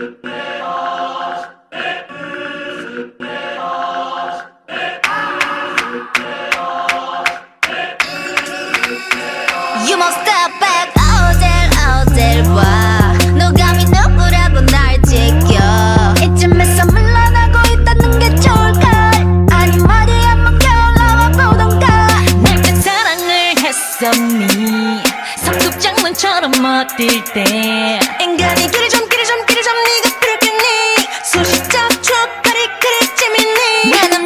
You must step back. 누구라고 날 지켜. 이쯤에서 물러나고 있다는 게 좋을까? 아니 한번 겨울나와 보던가. 내게 사랑을 했었니? 성숙 장난처럼 어딜 때 나는